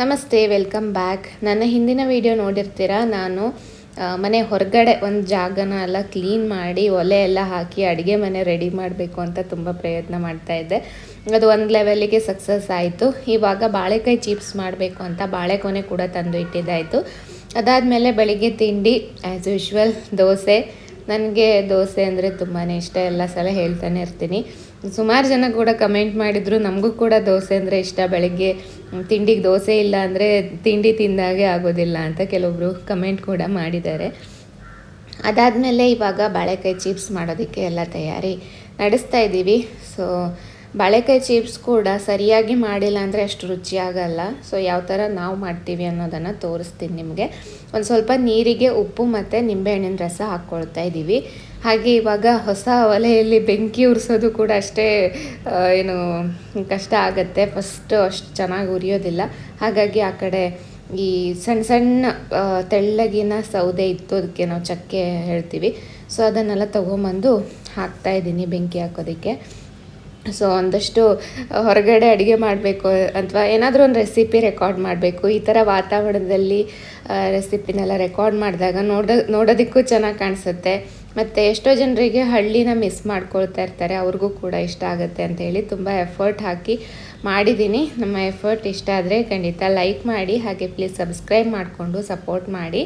ನಮಸ್ತೆ, welcome back. ನನ್ನ ಹಿಂದಿನ ವಿಡಿಯೋ ನೋಡಿರ್ತೀರಾ? ನಾನು ಮನೆ ಹೊರಗಡೆ ಒಂದು ಜಾಗನ ಎಲ್ಲ ಕ್ಲೀನ್ ಮಾಡಿ ಒಲೆ ಎಲ್ಲ ಹಾಕಿ ಅಡುಗೆ ಮನೆ ರೆಡಿ ಮಾಡಬೇಕು ಅಂತ ತುಂಬ ಪ್ರಯತ್ನ ಮಾಡ್ತಾ ಇದ್ದೆ. ಅದು ಒಂದು ಲೆವೆಲಿಗೆ ಸಕ್ಸಸ್ ಆಯಿತು. ಇವಾಗ ಬಾಳೆಕಾಯಿ ಚಿಪ್ಸ್ ಮಾಡಬೇಕು ಅಂತ ಬಾಳೆಕೊನೆ ಕೂಡ ತಂದು ಇಟ್ಟಿದ್ದಾಯಿತು. ಅದಾದಮೇಲೆ ಬೆಳಿಗ್ಗೆ ತಿಂಡಿ ಆ್ಯಸ್ ಯೂಶ್ವಲ್ ದೋಸೆ. ನನಗೆ ದೋಸೆ ಅಂದರೆ ತುಂಬಾ ಇಷ್ಟ. ಎಲ್ಲ ಸಲ ಹೇಳ್ತಾನೆ ಇರ್ತೀನಿ. ಸುಮಾರು ಜನ ಕೂಡ ಕಮೆಂಟ್ ಮಾಡಿದರು, ನಮಗೂ ಕೂಡ ದೋಸೆ ಅಂದರೆ ಇಷ್ಟ. ಬೆಳಗ್ಗೆ ತಿಂಡಿಗೆ ದೋಸೆ ಇಲ್ಲ ಅಂದರೆ ತಿಂಡಿ ತಿಂದಾಗೆ ಆಗೋದಿಲ್ಲ ಅಂತ ಕೆಲವೊಬ್ರು ಕಮೆಂಟ್ ಕೂಡ ಮಾಡಿದ್ದಾರೆ. ಅದಾದಮೇಲೆ ಇವಾಗ ಬಾಳೆಕಾಯಿ ಚಿಪ್ಸ್ ಮಾಡೋದಕ್ಕೆ ಎಲ್ಲ ತಯಾರಿ ನಡೆಸ್ತಾ ಇದ್ದೀವಿ. ಸೊ ಬಾಳೆಕಾಯಿ ಚಿಪ್ಸ್ ಕೂಡ ಸರಿಯಾಗಿ ಮಾಡಿಲ್ಲ ಅಂದರೆ ಅಷ್ಟು ರುಚಿಯಾಗಲ್ಲ ಸೊ ಯಾವ ಥರ ನಾವು ಮಾಡ್ತೀವಿ ಅನ್ನೋದನ್ನು ತೋರಿಸ್ತೀನಿ ನಿಮಗೆ. ಒಂದು ಸ್ವಲ್ಪ ನೀರಿಗೆ ಉಪ್ಪು ಮತ್ತು ನಿಂಬೆಹಣ್ಣಿನ ರಸ ಹಾಕ್ಕೊಳ್ತಾ ಇದ್ದೀವಿ. ಹಾಗೆ ಇವಾಗ ಹೊಸ ಒಲೆಯಲ್ಲಿ ಬೆಂಕಿ ಉರಿಸೋದು ಕೂಡ ಅಷ್ಟೇ ಏನು ಕಷ್ಟ ಆಗುತ್ತೆ. ಫಸ್ಟು ಅಷ್ಟು ಚೆನ್ನಾಗಿ ಉರಿಯೋದಿಲ್ಲ. ಹಾಗಾಗಿ ಆ ಕಡೆ ಈ ಸಣ್ಣ ಸಣ್ಣ ತೆಳ್ಳಗಿನ ಸೌದೆ ಇತ್ತು ಅದಕ್ಕೆ ನಾವು ಚಕ್ಕೆ ಹೇಳ್ತೀವಿ. ಸೊ ಅದನ್ನೆಲ್ಲ ತೊಗೊಂಬಂದು ಹಾಕ್ತಾ ಇದ್ದೀನಿ ಬೆಂಕಿ ಹಾಕೋದಕ್ಕೆ. ಸೊ ಒಂದಷ್ಟು ಹೊರಗಡೆ ಅಡುಗೆ ಮಾಡಬೇಕು ಅಥವಾ ಏನಾದರೂ ಒಂದು ರೆಸಿಪಿ ರೆಕಾರ್ಡ್ ಮಾಡಬೇಕು. ಈ ಥರ ವಾತಾವರಣದಲ್ಲಿ ರೆಸಿಪಿನೆಲ್ಲ ರೆಕಾರ್ಡ್ ಮಾಡಿದಾಗ ನೋಡೋ, ನೋಡೋದಕ್ಕೂ ಚೆನ್ನಾಗಿ ಕಾಣಿಸುತ್ತೆ. ಮತ್ತು ಎಷ್ಟೋ ಜನರಿಗೆ ಹಳ್ಳಿನ ಮಿಸ್ ಮಾಡ್ಕೊಳ್ತಾ ಇರ್ತಾರೆ. ಅವ್ರಿಗೂ ಕೂಡ ಇಷ್ಟ ಆಗುತ್ತೆ ಅಂತ ಹೇಳಿ ತುಂಬ ಎಫರ್ಟ್ ಹಾಕಿ ಮಾಡಿದ್ದೀನಿ. ನಮ್ಮ ಎಫರ್ಟ್ ಇಷ್ಟ ಆದರೆ ಖಂಡಿತ ಲೈಕ್ ಮಾಡಿ, ಹಾಗೆ ಪ್ಲೀಸ್ ಸಬ್ಸ್ಕ್ರೈಬ್ ಮಾಡಿಕೊಂಡು ಸಪೋರ್ಟ್ ಮಾಡಿ.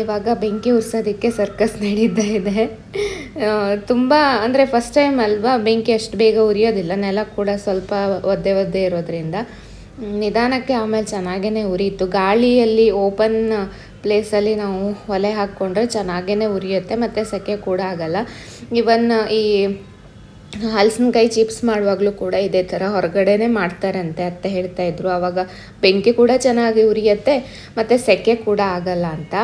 ಇವಾಗ ಬೆಂಕಿ ಉರ್ಸೋದಕ್ಕೆ ಸರ್ಕಸ್ ನಡೀತಾ ಇದೆ. ತುಂಬ ಅಂದರೆ ಫಸ್ಟ್ ಟೈಮ್ ಅಲ್ವಾ ಬೆಂಕಿ ಅಷ್ಟು ಬೇಗ ಉರಿಯೋದಿಲ್ಲ. ನೆಲ ಕೂಡ ಸ್ವಲ್ಪ ಒದ್ದೆ ಒದ್ದೆ ಇರೋದ್ರಿಂದ. ನಿಧಾನಕ್ಕೆ ಆಮೇಲೆ ಚೆನ್ನಾಗೇ ಉರಿಯಿತು. ಗಾಳಿಯಲ್ಲಿ ಓಪನ್ ಪ್ಲೇಸಲ್ಲಿ ನಾವು ಒಲೆ ಹಾಕ್ಕೊಂಡ್ರೆ ಚೆನ್ನಾಗೇ ಉರಿಯುತ್ತೆ ಮತ್ತು ಸೆಕೆ ಕೂಡ ಆಗಲ್ಲ. ಇವನ್ ಈ ಹಲಸಿನಕಾಯಿ ಚಿಪ್ಸ್ ಮಾಡುವಾಗಲೂ ಕೂಡ ಇದೇ ಥರ ಹೊರಗಡೆನೇ ಮಾಡ್ತಾರಂತೆ ಅತ್ತೆ ಹೇಳ್ತಾ ಇದ್ರು. ಆವಾಗ ಬೆಂಕಿ ಕೂಡ ಚೆನ್ನಾಗಿ ಉರಿಯುತ್ತೆ ಮತ್ತು ಸೆಕೆ ಕೂಡ ಆಗಲ್ಲ ಅಂತ.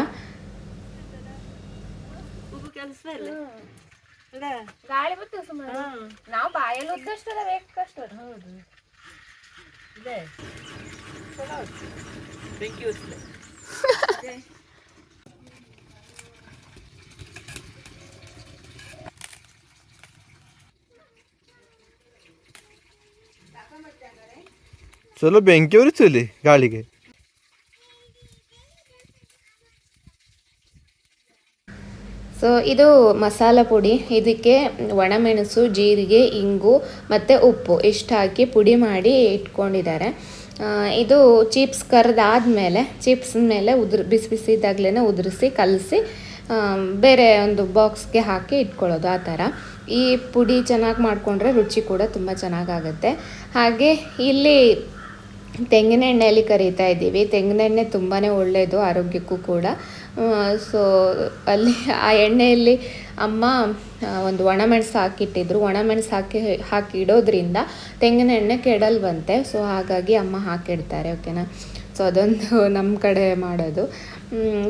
ಗಾಳಿ ಬರ್ತದೆ ಸುಮಾರು. ನಾವು ಬಾಯಲ್ಲಿ ಉದ್ದಷ್ಟು ಬೇಕಷ್ಟು ಹೌದು. ಇದೆ. ಚಲೋ ಆಯ್ತು. ಬೆಂಕಿ ಉರಿಸ್ಲೆ ಚಲೋ ಬೆಂಕಿ ಉರಿಸಲಿ ಗಾಳಿಗೆ. ಸೊ ಇದು ಮಸಾಲ ಪುಡಿ. ಇದಕ್ಕೆ ಒಣಮೆಣಸು, ಜೀರಿಗೆ, ಇಂಗು ಮತ್ತು ಉಪ್ಪು ಇಷ್ಟು ಹಾಕಿ ಪುಡಿ ಮಾಡಿ ಇಟ್ಕೊಂಡಿದ್ದಾರೆ. ಇದು ಚಿಪ್ಸ್ ಕರೆದಾದ್ಮೇಲೆ ಚಿಪ್ಸ್ ಮೇಲೆ ಉದುರ್, ಬಿಸಿ ಬಿಸಿ ಇದ್ದಾಗಲೇ ಉದುರಿಸಿ, ಕಲಸಿ ಬೇರೆ ಒಂದು ಬಾಕ್ಸ್ಗೆ ಹಾಕಿ ಇಟ್ಕೊಳ್ಳೋದು ಆ ಥರ. ಈ ಪುಡಿ ಚೆನ್ನಾಗಿ ಮಾಡಿಕೊಂಡ್ರೆ ರುಚಿ ಕೂಡ ತುಂಬ ಚೆನ್ನಾಗಾಗುತ್ತೆ ಹಾಗೆ ಇಲ್ಲಿ ತೆಂಗಿನ ಎಣ್ಣೆಯಲ್ಲಿ ಕರಿತಾ ಇದ್ದೀವಿ. ತೆಂಗಿನ ಎಣ್ಣೆ ತುಂಬಾ ಒಳ್ಳೆಯದು ಆರೋಗ್ಯಕ್ಕೂ ಕೂಡ. ಸೊ ಅಲ್ಲಿ ಆ ಎಣ್ಣೆಯಲ್ಲಿ ಅಮ್ಮ ಒಂದು ಒಣಮೆಣಸು ಹಾಕಿಟ್ಟಿದ್ರು. ಒಣಮೆಣಸು ಹಾಕಿ ಹಾಕಿ ಇಡೋದ್ರಿಂದ ತೆಂಗಿನ ಎಣ್ಣೆ ಕೆಡಲ್ವಂತೆ. ಸೊ ಹಾಗಾಗಿ ಅಮ್ಮ ಹಾಕಿಡ್ತಾರೆ ಓಕೆನಾ ಸೊ ಅದೊಂದು ನಮ್ಮ ಕಡೆ ಮಾಡೋದು.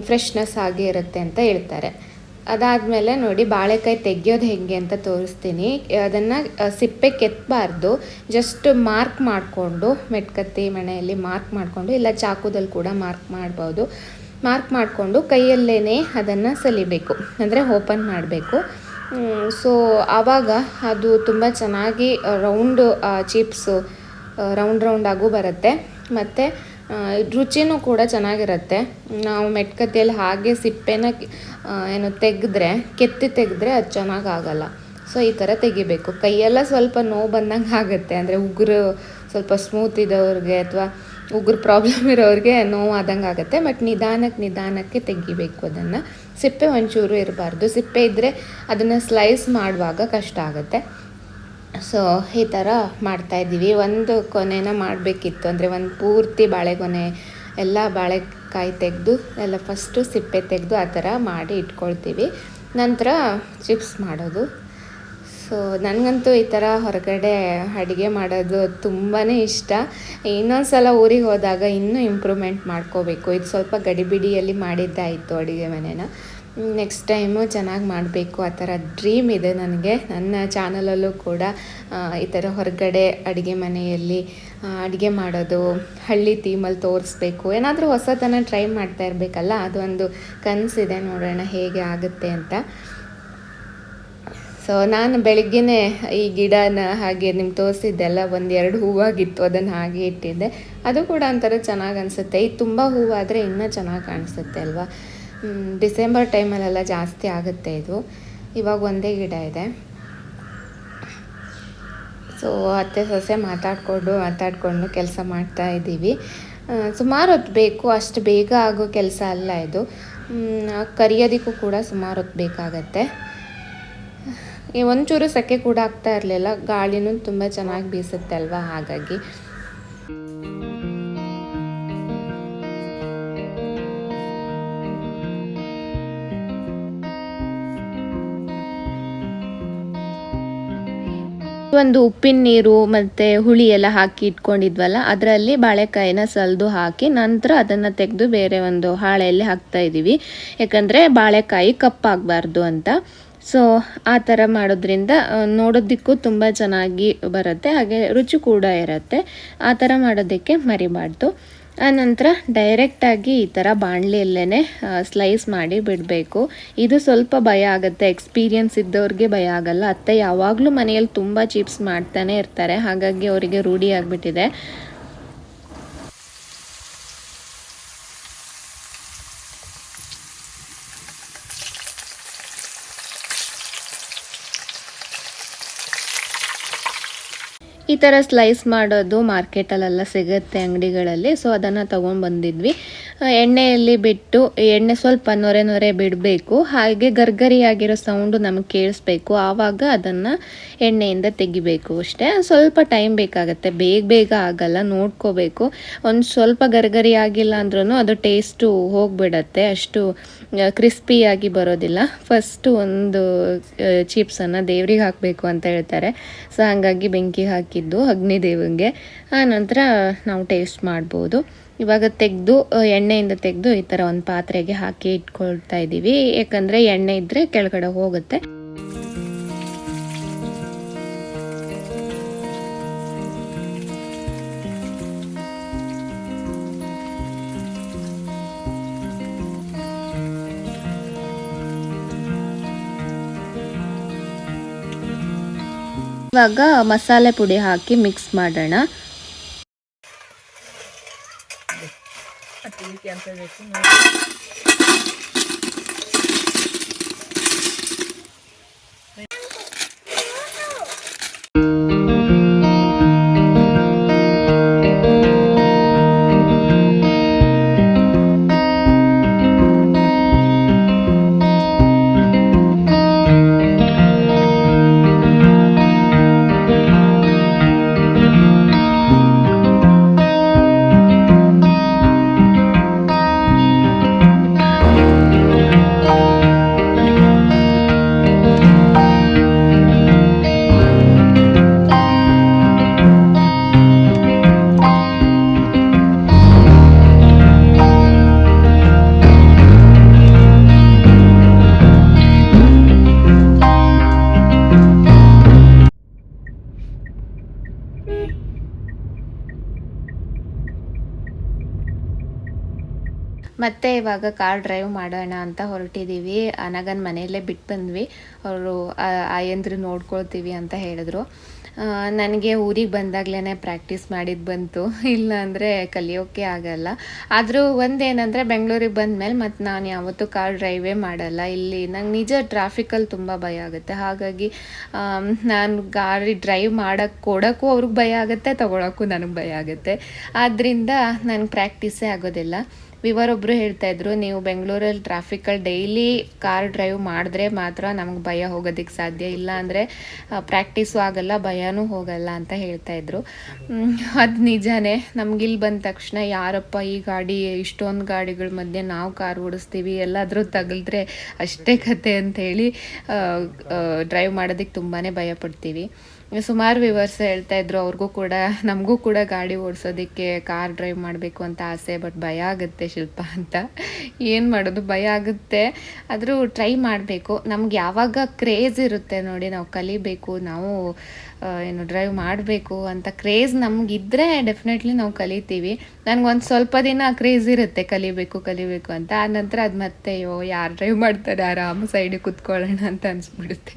ಫ್ರೆಶ್ನೆಸ್ ಆಗಿ ಇರುತ್ತೆ ಅಂತ ಹೇಳ್ತಾರೆ. ಅದಾದಮೇಲೆ ನೋಡಿ ಬಾಳೆಕಾಯಿ ತೆಗಿಯೋದು ಹೇಗೆ ಅಂತ ತೋರಿಸ್ತೀನಿ. ಅದನ್ನು ಸಿಪ್ಪೆ ಕೆತ್ತಬಾರ್ದು ಜಸ್ಟ್ ಮಾರ್ಕ್ ಮಾಡಿಕೊಂಡು, ಮೆಟ್ಕತ್ತಿ ಮನೆಯಲ್ಲಿ ಮಾರ್ಕ್ ಮಾಡಿಕೊಂಡು, ಇಲ್ಲ ಚಾಕುದಲ್ಲಿ ಕೂಡ ಮಾರ್ಕ್ ಮಾಡ್ಬೋದು. ಮಾರ್ಕ್ ಮಾಡಿಕೊಂಡು ಕೈಯಲ್ಲೇ ಅದನ್ನು ಸಲಿಬೇಕು. ಅಂದರೆ ಓಪನ್ ಮಾಡಬೇಕು. ಸೊ ಆವಾಗ ಅದು ತುಂಬ ಚೆನ್ನಾಗಿ ರೌಂಡ್ ಚಿಪ್ಸು ರೌಂಡ್ ರೌಂಡಾಗೂ ಬರುತ್ತೆ. ಮತ್ತು ರುಚಿನೂ ಕೂಡ ಚೆನ್ನಾಗಿರುತ್ತೆ. ನಾವು ಮೆಟ್ಕತ್ತಿಯಲ್ಲಿ ಹಾಗೆ ಸಿಪ್ಪೆನ ಏನು ತೆಗೆದ್ರೆ, ಕೆತ್ತಿ ತೆಗೆದ್ರೆ ಅದು ಚೆನ್ನಾಗಾಗಲ್ಲ. ಸೊ ಈ ಥರ ತೆಗಿಬೇಕು. ಕೈಯೆಲ್ಲ ಸ್ವಲ್ಪ ನೋವು ಬಂದಂಗೆ ಆಗುತ್ತೆ. ಅಂದರೆ ಉಗುರು ಸ್ವಲ್ಪ ಸ್ಮೂತ್ ಇದ್ದವ್ರಿಗೆ ಅಥವಾ ಉಗುರು ಪ್ರಾಬ್ಲಮ್ ಇರೋರಿಗೆ ನೋವು ಆದಂಗೆ ಆಗುತ್ತೆ. ಬಟ್ ನಿಧಾನಕ್ಕೆ ನಿಧಾನಕ್ಕೆ ತೆಗಿಬೇಕು ಅದನ್ನು. ಸಿಪ್ಪೆ ಒಂಚೂರು ಇರಬಾರ್ದು. ಸಿಪ್ಪೆ ಇದ್ದರೆ ಅದನ್ನು ಸ್ಲೈಸ್ ಮಾಡುವಾಗ ಕಷ್ಟ ಆಗುತ್ತೆ. ಸೊ ಈ ಥರ ಮಾಡ್ತಾ ಇದ್ದೀವಿ. ಒಂದು ಕೊನೆನ ಮಾಡಬೇಕಿತ್ತು. ಅಂದರೆ ಒಂದು ಪೂರ್ತಿ ಬಾಳೆಗೊನೆ ಎಲ್ಲ ಬಾಳೆಕಾಯಿ ತೆಗೆದು, ಎಲ್ಲ ಫಸ್ಟು ಸಿಪ್ಪೆ ತೆಗೆದು ಆ ಥರ ಮಾಡಿ ಇಟ್ಕೊಳ್ತೀವಿ. ನಂತರ ಚಿಪ್ಸ್ ಮಾಡೋದು. ಸೊ ನನಗಂತೂ ಈ ಥರ ಹೊರಗಡೆ ಅಡುಗೆ ಮಾಡೋದು ತುಂಬಾ ಇಷ್ಟ. ಇನ್ನೊಂದು ಸಲ ಊರಿಗೆ ಹೋದಾಗ ಇನ್ನೂ ಇಂಪ್ರೂವ್ಮೆಂಟ್ ಮಾಡ್ಕೋಬೇಕು. ಇದು ಸ್ವಲ್ಪ ಗಡಿಬಿಡಿಯಲ್ಲಿ ಮಾಡಿದ್ದಾಯಿತು ಅಡುಗೆ ಮನೆನ. ನೆಕ್ಸ್ಟ್ ಟೈಮು ಚೆನ್ನಾಗಿ ಮಾಡಬೇಕು, ಆ ಥರ ಡ್ರೀಮ್ ಇದೆ ನನಗೆ. ನನ್ನ ಚಾನಲಲ್ಲೂ ಕೂಡ ಈ ಥರ ಹೊರಗಡೆ ಅಡುಗೆ ಮನೆಯಲ್ಲಿ ಅಡುಗೆ ಮಾಡೋದು, ಹಳ್ಳಿ ಥೀಮಲ್ಲಿ ತೋರಿಸ್ಬೇಕು. ಏನಾದರೂ ಹೊಸತನ ಟ್ರೈ ಮಾಡ್ತಾ ಇರಬೇಕಲ್ಲ ಅದೊಂದು ಕನಸಿದೆ ನೋಡೋಣ ಹೇಗೆ ಆಗುತ್ತೆ ಅಂತ. ಸೊ ನಾನು ಬೆಳಿಗ್ಗೆನೆ ಈ ಗಿಡನ ಹಾಗೆ ನಿಮ್ಗೆ ತೋರಿಸಿದ್ದೆಲ್ಲ ಒಂದು ಎರಡು ಹೂವಾಗಿತ್ತು, ಅದನ್ನು ಹಾಗೆ ಇಟ್ಟಿದ್ದೆ. ಅದು ಕೂಡ ಒಂಥರ ಚೆನ್ನಾಗಿ ಅನಿಸುತ್ತೆ. ಇದು ತುಂಬ ಹೂವಾದರೆ ಇನ್ನೂ ಚೆನ್ನಾಗಿ ಕಾಣಿಸುತ್ತೆ ಅಲ್ವಾ? ಡಿಸೆಂಬರ್ ಟೈಮಲ್ಲೆಲ್ಲ ಜಾಸ್ತಿ ಆಗುತ್ತೆ ಇದು. ಇವಾಗ ಒಂದೇ ಗಿಡ ಇದೆ. ಸೊ ಅತ್ತೆ ಸೊಸೆ ಮಾತಾಡಿಕೊಂಡು ಮಾತಾಡಿಕೊಂಡು ಕೆಲಸ ಮಾಡ್ತಾ ಇದ್ದೀವಿ. ಸುಮಾರು ಹೊತ್ತು ಬೇಕು, ಅಷ್ಟು ಬೇಗ ಆಗೋ ಕೆಲಸ ಅಲ್ಲ ಇದು. ಕರಿಯೋದಕ್ಕೂ ಕೂಡ ಸುಮಾರು ಹೊತ್ತು ಬೇಕಾಗತ್ತೆ. ಒಂಚೂರು ಸೆಕೆ ಕೂಡ ಆಗ್ತಾ ಇರಲಿಲ್ಲ. ಗಾಳಿನೂ ತುಂಬ ಚೆನ್ನಾಗಿ ಬೀಸುತ್ತೆ ಅಲ್ವಾ, ಹಾಗಾಗಿ. ಒಂದು ಉಪ್ಪಿನ ನೀರು ಮತ್ತು ಹುಳಿ ಎಲ್ಲ ಹಾಕಿ ಇಟ್ಕೊಂಡಿದ್ವಲ್ಲ, ಅದರಲ್ಲಿ ಬಾಳೆಕಾಯಿನ ಸಲ್ದು ಹಾಕಿ ನಂತರ ಅದನ್ನು ತೆಗೆದು ಬೇರೆ ಒಂದು ಹಾಳೆಯಲ್ಲಿ ಹಾಕ್ತಾ ಇದ್ದೀವಿ ಯಾಕಂದರೆ ಬಾಳೆಕಾಯಿ ಕಪ್ಪಾಗಬಾರ್ದು ಅಂತ. ಸೊ ಆ ಥರ ಮಾಡೋದ್ರಿಂದ ನೋಡೋದಕ್ಕೂ ತುಂಬ ಚೆನ್ನಾಗಿ ಬರುತ್ತೆ, ಹಾಗೆ ರುಚಿ ಕೂಡ ಇರುತ್ತೆ. ಆ ಥರ ಮಾಡೋದಕ್ಕೆ ಮರಿಬಾರ್ದು. ಆನಂತರ ಡೈರೆಕ್ಟಾಗಿ ಈ ಥರ ಬಾಣಲೆಯಲ್ಲೇ ಸ್ಲೈಸ್ ಮಾಡಿ ಬಿಡಬೇಕು. ಇದು ಸ್ವಲ್ಪ ಭಯ ಆಗುತ್ತೆ. ಎಕ್ಸ್ಪೀರಿಯನ್ಸ್ ಇದ್ದವ್ರಿಗೆ ಭಯ ಆಗಲ್ಲ. ಅತ್ತೆ ಯಾವಾಗಲೂ ಮನೆಯಲ್ಲಿ ತುಂಬ ಚಿಪ್ಸ್ ಮಾಡ್ತಾನೆ ಇರ್ತಾರೆ. ಹಾಗಾಗಿ ಅವರಿಗೆ ರೂಢಿ ಆಗಿಬಿಟ್ಟಿದೆ. ಈ ಥರ ಸ್ಲೈಸ್ ಮಾಡೋದು ಮಾರ್ಕೆಟಲ್ಲೆಲ್ಲ ಸಿಗುತ್ತೆ ಅಂಗಡಿಗಳಲ್ಲಿ. ಸೊ ಅದನ್ನು ತೊಗೊಂಡು ಬಂದಿದ್ವಿ ಆ, ಎಣ್ಣೆಯಲ್ಲಿ ಬಿಟ್ಟು ಎಣ್ಣೆ ಸ್ವಲ್ಪ ನೊರೆ ನೊರೆ ಬಿಡಬೇಕು. ಹಾಗೆ ಗರ್ಗರಿಯಾಗಿರೋ ಸೌಂಡು ನಮಗೆ ಕೇಳಿಸ್ಬೇಕು. ಆವಾಗ ಅದನ್ನು ಎಣ್ಣೆಯಿಂದ ತೆಗಿಬೇಕು ಅಷ್ಟೇ. ಸ್ವಲ್ಪ ಟೈಮ್ ಬೇಕಾಗುತ್ತೆ. ಬೇಗ ಬೇಗ ಆಗಲ್ಲ. ನೋಡ್ಕೋಬೇಕು. ಒಂದು ಸ್ವಲ್ಪ ಗರ್ಗರಿ ಆಗಿಲ್ಲ ಅಂದ್ರೂ ಅದು ಟೇಸ್ಟು ಹೋಗಿಬಿಡತ್ತೆ. ಅಷ್ಟು ಕ್ರಿಸ್ಪಿಯಾಗಿ ಬರೋದಿಲ್ಲ. ಫಸ್ಟು ಒಂದು ಚಿಪ್ಸನ್ನು ದೇವ್ರಿಗೆ ಹಾಕಬೇಕು ಅಂತ ಹೇಳ್ತಾರೆ. ಸೊ ಹಾಗಾಗಿ ಬೆಂಕಿ ಹಾಕಿದ್ದು ಅಗ್ನಿದೇವಂಗೆ ಆ, ನಂತರ ನಾವು ಟೇಸ್ಟ್ ಮಾಡ್ಬೋದು. ಇವಾಗ ತೆಗೆದು ಎಣ್ಣೆಯಿಂದ ತೆಗೆದು ಈ ಥರ ಒಂದು ಪಾತ್ರೆಗೆ ಹಾಕಿ ಇಟ್ಕೊಳ್ತಾ ಇದ್ದೀವಿ ಯಾಕಂದರೆ ಎಣ್ಣೆ ಇದ್ದರೆ ಕೆಳಗಡೆ ಹೋಗುತ್ತೆ. ಇವಾಗ ಮಸಾಲೆ ಪುಡಿ ಹಾಕಿ ಮಿಕ್ಸ್ ಮಾಡೋಣ. ಮತ್ತೆ ಇದಕ್ಕೆ ಅಂತ ಬೇಕು ನೋಡಿ. ಮತ್ತೆ ಇವಾಗ ಕಾರ್ ಡ್ರೈವ್ ಮಾಡೋಣ ಅಂತ ಹೊರಟಿದ್ದೀವಿ ಅನಗನ್ ಮನೆಯಲ್ಲೇ ಬಿಟ್ಟು ಬಂದ್ವಿ ಅವರು ಆಯಂದ್ರು ನೋಡ್ಕೊಳ್ತೀವಿ ಅಂತ ಹೇಳಿದ್ರು. ನನಗೆ ಊರಿಗೆ ಬಂದಾಗಲೇ ಪ್ರಾಕ್ಟೀಸ್ ಮಾಡಿದ್ದು ಬಂತು. ಇಲ್ಲ ಅಂದರೆ ಕಲಿಯೋಕ್ಕೆ ಆಗಲ್ಲ. ಆದರೂ ಒಂದೇನಂದರೆ ಬೆಂಗಳೂರಿಗೆ ಬಂದಮೇಲೆ ಮತ್ತು ನಾನು ಯಾವತ್ತೂ ಕಾರ್ ಡ್ರೈವೇ ಮಾಡಲ್ಲ. ಇಲ್ಲಿ ನಂಗೆ ನಿಜ ಟ್ರಾಫಿಕಲ್ಲಿ ತುಂಬ ಭಯ ಆಗುತ್ತೆ. ಹಾಗಾಗಿ ನಾನು ಗಾಡಿ ಡ್ರೈವ್ ಮಾಡೋಕ್ಕೆ ಕೊಡೋಕ್ಕೂ ಅವ್ರಿಗೆ ಭಯ ಆಗುತ್ತೆ, ತೊಗೊಳಕ್ಕೂ ನನಗೆ ಭಯ ಆಗುತ್ತೆ. ಆದ್ದರಿಂದ ನನಗೆ ಪ್ರಾಕ್ಟೀಸೇ ಆಗೋದಿಲ್ಲ. ವಿವರೊಬ್ಬರು ಹೇಳ್ತಾ ಇದ್ರು, ನೀವು ಬೆಂಗಳೂರಲ್ಲಿ ಟ್ರಾಫಿಕಲ್ಲಿ ಡೈಲಿ ಕಾರ್ ಡ್ರೈವ್ ಮಾಡಿದ್ರೆ ಮಾತ್ರ ನಮ್ಗೆ ಭಯ ಹೋಗೋದಕ್ಕೆ ಸಾಧ್ಯ. ಇಲ್ಲ ಅಂದರೆ ಪ್ರಾಕ್ಟೀಸು ಆಗಲ್ಲ, ಭಯನೂ ಹೋಗಲ್ಲ ಅಂತ ಹೇಳ್ತಾ ಇದ್ರು. ಅದು ನಿಜಾನೇ. ಇಲ್ಲಿ ಬಂದ ತಕ್ಷಣ ಯಾರಪ್ಪ ಈ ಗಾಡಿ, ಇಷ್ಟೊಂದು ಗಾಡಿಗಳ ಮಧ್ಯೆ ನಾವು ಕಾರ್ ಓಡಿಸ್ತೀವಿ, ಎಲ್ಲಾದರೂ ತಗಲಿದ್ರೆ ಅಷ್ಟೇ ಕತೆ ಅಂತ ಹೇಳಿ ಡ್ರೈವ್ ಮಾಡೋದಕ್ಕೆ ತುಂಬಾ ಭಯ ಪಡ್ತೀವಿ. ಸುಮಾರು ವಿವರ್ಸ್ ಹೇಳ್ತಾ ಇದ್ರು, ಅವ್ರಿಗೂ ಕೂಡ, ನಮಗೂ ಕೂಡ ಗಾಡಿ ಓಡಿಸೋದಕ್ಕೆ ಕಾರ್ ಡ್ರೈವ್ ಮಾಡಬೇಕು ಅಂತ ಆಸೆ ಬಟ್ ಭಯ ಆಗುತ್ತೆ ಶಿಲ್ಪ ಅಂತ. ಏನು ಮಾಡೋದು? ಭಯ ಆಗುತ್ತೆ. ಆದರೂ ಟ್ರೈ ಮಾಡಬೇಕು. ನಮ್ಗೆ ಯಾವಾಗ ಕ್ರೇಜ್ ಇರುತ್ತೆ ನೋಡಿ, ನಾವು ಕಲಿಬೇಕು, ನಾವು ಏನು ಡ್ರೈವ್ ಮಾಡಬೇಕು ಅಂತ ಕ್ರೇಜ್ ನಮಗಿದ್ರೆ ಡೆಫಿನೆಟ್ಲಿ ನಾವು ಕಲಿತೀವಿ. ನನಗೊಂದು ಸ್ವಲ್ಪ ದಿನ ಕ್ರೇಜ್ ಇರುತ್ತೆ, ಕಲಿಬೇಕು ಕಲಿಬೇಕು ಅಂತ. ಆ ನಂತರ ಅದು ಮತ್ತೆ, ಅಯ್ಯೋ, ಯಾರು ಡ್ರೈವ್ ಮಾಡ್ತಾರೆ? ಆರಾಮ ಸೈಡಿಗೆ ಕುತ್ಕೊಳ್ಳೋಣ ಅಂತ ಅನಿಸ್ಬಿಡುತ್ತೆ.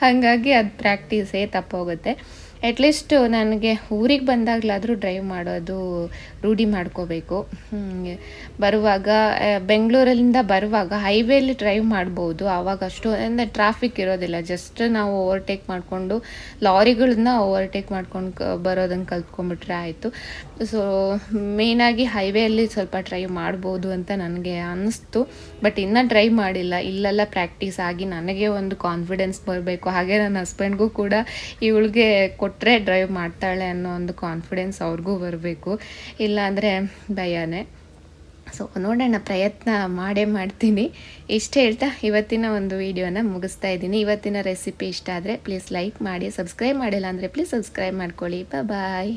ಹಾಗಾಗಿ ಅದು ಪ್ರಾಕ್ಟೀಸೇ ತಪ್ಪೋಗುತ್ತೆ ಅಟ್ಲೀಸ್ಟ್ ನನಗೆ ಊರಿಗೆ ಬಂದಾಗಲಾದರೂ ಡ್ರೈವ್ ಮಾಡೋದು ರೂಢಿ ಮಾಡ್ಕೋಬೇಕು. ಬರುವಾಗ ಬೆಂಗಳೂರಲ್ಲಿಂದ ಬರುವಾಗ ಹೈವೇಲಿ ಡ್ರೈವ್ ಮಾಡ್ಬೋದು. ಆವಾಗ ಅಷ್ಟು ಅಂದರೆ ಟ್ರಾಫಿಕ್ ಇರೋದಿಲ್ಲ. ಜಸ್ಟ್ ನಾವು ಓವರ್ಟೇಕ್ ಮಾಡಿಕೊಂಡು, ಲಾರಿಗಳನ್ನ ಓವರ್ಟೇಕ್ ಮಾಡ್ಕೊಂಡು ಬರೋದನ್ನು ಕಲ್ತ್ಕೊಂಡ್ಬಿಟ್ರೆ ಆಯಿತು. ಸೊ ಮೇಯ್ನಾಗಿ ಹೈವೇಯಲ್ಲಿ ಸ್ವಲ್ಪ ಡ್ರೈವ್ ಮಾಡ್ಬೋದು ಅಂತ ನನಗೆ ಅನ್ನಿಸ್ತು ಬಟ್ ಇನ್ನೂ ಡ್ರೈವ್ ಮಾಡಿಲ್ಲ. ಇಲ್ಲೆಲ್ಲ ಪ್ರಾಕ್ಟೀಸ್ ಆಗಿ ನನಗೆ ಒಂದು ಕಾನ್ಫಿಡೆನ್ಸ್ ಬರಬೇಕು. ಹಾಗೆ ನನ್ನ ಹಸ್ಬೆಂಡ್ಗೂ ಕೂಡ ಇವಳಿಗೆ ಕೊಟ್ಟರೆ ಡ್ರೈವ್ ಮಾಡ್ತಾಳೆ ಅನ್ನೋ ಒಂದು ಕಾನ್ಫಿಡೆನ್ಸ್ ಅವ್ರಿಗೂ ಬರಬೇಕು. ಇಲ್ಲಾಂದರೆ ಭಯನೇ. ಸೊ ನೋಡೋಣ, ಪ್ರಯತ್ನ ಮಾಡೇ ಮಾಡ್ತೀನಿ. ಇಷ್ಟು ಹೇಳ್ತಾ ಇವತ್ತಿನ ಒಂದು ವಿಡಿಯೋನ ಮುಗಿಸ್ತಾ ಇದ್ದೀನಿ. ಇವತ್ತಿನ ರೆಸಿಪಿ ಇಷ್ಟ ಆದರೆ ಪ್ಲೀಸ್ ಲೈಕ್ ಮಾಡಿ ಸಬ್ಸ್ಕ್ರೈಬ್ ಮಾಡಿಲ್ಲ ಅಂದರೆ ಪ್ಲೀಸ್ ಸಬ್ಸ್ಕ್ರೈಬ್ ಮಾಡ್ಕೊಳ್ಳಿ. ಬಾಯ್